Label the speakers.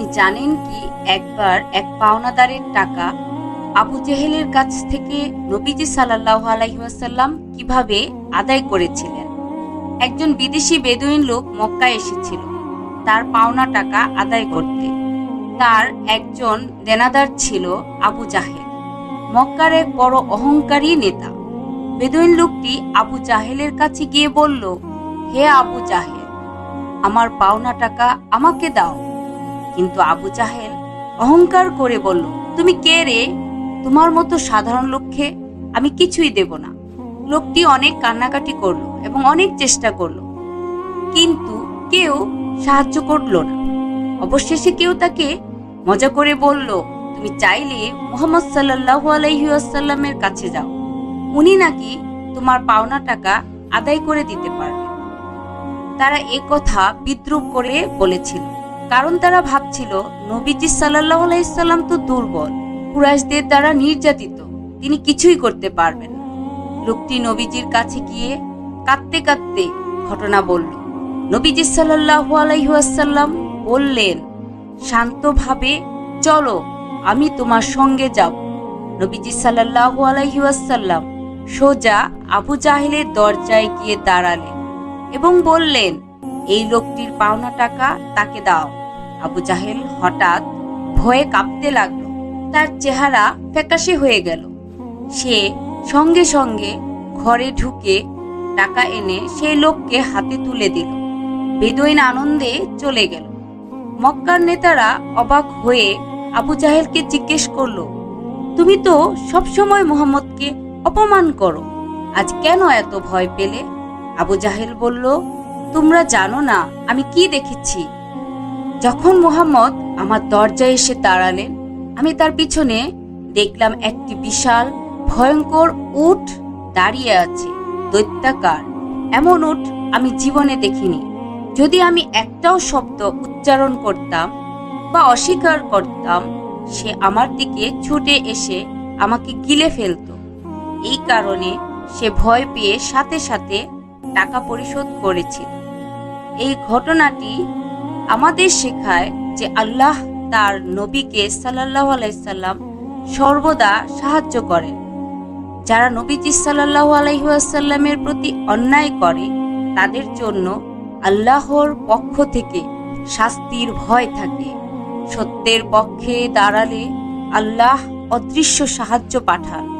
Speaker 1: আপনি জানেন কি একবার এক পাওনাদারের টাকা আবু জেহেলের কাছ থেকে নবীজি সাল্লাহ আলাইসাল্লাম কীভাবে আদায় করেছিলেন? একজন বিদেশি বেদুইন লোক মক্কায় এসেছিল। তার পাওনা টাকা আদায় করতে। তার একজন দেনাদার ছিল আবু জাহেল। মক্কার এক বড় অহংকারী নেতা। বেদুইন লোকটি আবু জাহেলের কাছে গিয়ে বলল, হে আবু জাহেল, আমার পাওনা টাকা আমাকে দাও। কিন্তু আবু জাহেল অহংকার করে বলল, তুমি কে রে? তোমার মতো সাধারণ লোককে আমি কিছুই দেব না। লোকটি অনেক কান্নাকাটি করল এবং অনেক চেষ্টা করল। কিন্তু কেউ সাহায্য করল না। অবশেষে কেউ তাকে মজা করে বলল, তুমি চাইলে মোহাম্মদ সাল্লাহ আলাইসাল্লামের কাছে যাও। উনি নাকি তোমার পাওনা টাকা আদায় করে দিতে পারবে। তারা এ কথা বিদ্রুপ করে বলেছিল। কারণ তারা ভাবছিল নবীজি সাল্লাহ আলাইসাল্লাম তো দুর্বল, কুরাইশদের দ্বারা নির্যাতিত, তিনি কিছুই করতে পারবেন না। লোকটি নবীজির কাছে গিয়ে কাঁদতে কাঁদতে ঘটনা বলল। নবীজি সাল্লাহ আলাইসাল্লাম বললেন, শান্তভাবে চলো, আমি তোমার সঙ্গে যাব। নবীজি সাল্লাহ আলাইসাল্লাম সোজা আবু জাহেলের দরজায় গিয়ে দাঁড়ালেন এবং বললেন, এই লোকটির পাওনা টাকা তাকে দাও। আবু জাহেল হঠাৎ ভয়ে কাঁপতে লাগল। তার চেহারা ফ্যাকাশে হয়ে গেল। সে সঙ্গে সঙ্গে ঘরে ঢুকে টাকা এনে সেই লোককে হাতে তুলে দিল। বেদুইন আনন্দে চলে গেল। মক্কার নেতারা অবাক হয়ে আবু জাহেলকে জিজ্ঞেস করল, তুমি তো সবসময় মোহাম্মদকে অপমান করো, আজ কেন এত ভয় পেলে? আবু জাহেল বলল, তোমরা জানো না, আমি কি দেখেছি। যখন মোহাম্মদ আমার দরজায় এসে দাঁড়ালেন, আমি তার পিছনে দেখলাম একটি বিশাল, ভয়ঙ্কর উট দাঁড়িয়ে আছে, দৈত্যাকার। এমন উট আমি জীবনে দেখিনি। যদি আমি একটাও শব্দ উচ্চারণ করতাম বা অস্বীকার করতাম, সে আমার দিকে ছুটে এসে আমাকে গিলে ফেলতো। এই কারণে সে ভয় পেয়ে সাথে সাথে টাকা পরিশোধ করেছিল। এই ঘটনাটি আমাদের শেখায় যে আল্লাহ তার নবীকে সাল্লাহ আলাইসাল্লাম সর্বদা সাহায্য করেন যারা নবীজি সাল্লাহ আলাইসাল্লামের প্রতি অন্যায় করে, তাদের জন্য আল্লাহর পক্ষ থেকে শাস্তির ভয় থাকে। সত্যের পক্ষে দাঁড়ালে আল্লাহ অদৃশ্য সাহায্য পাঠান।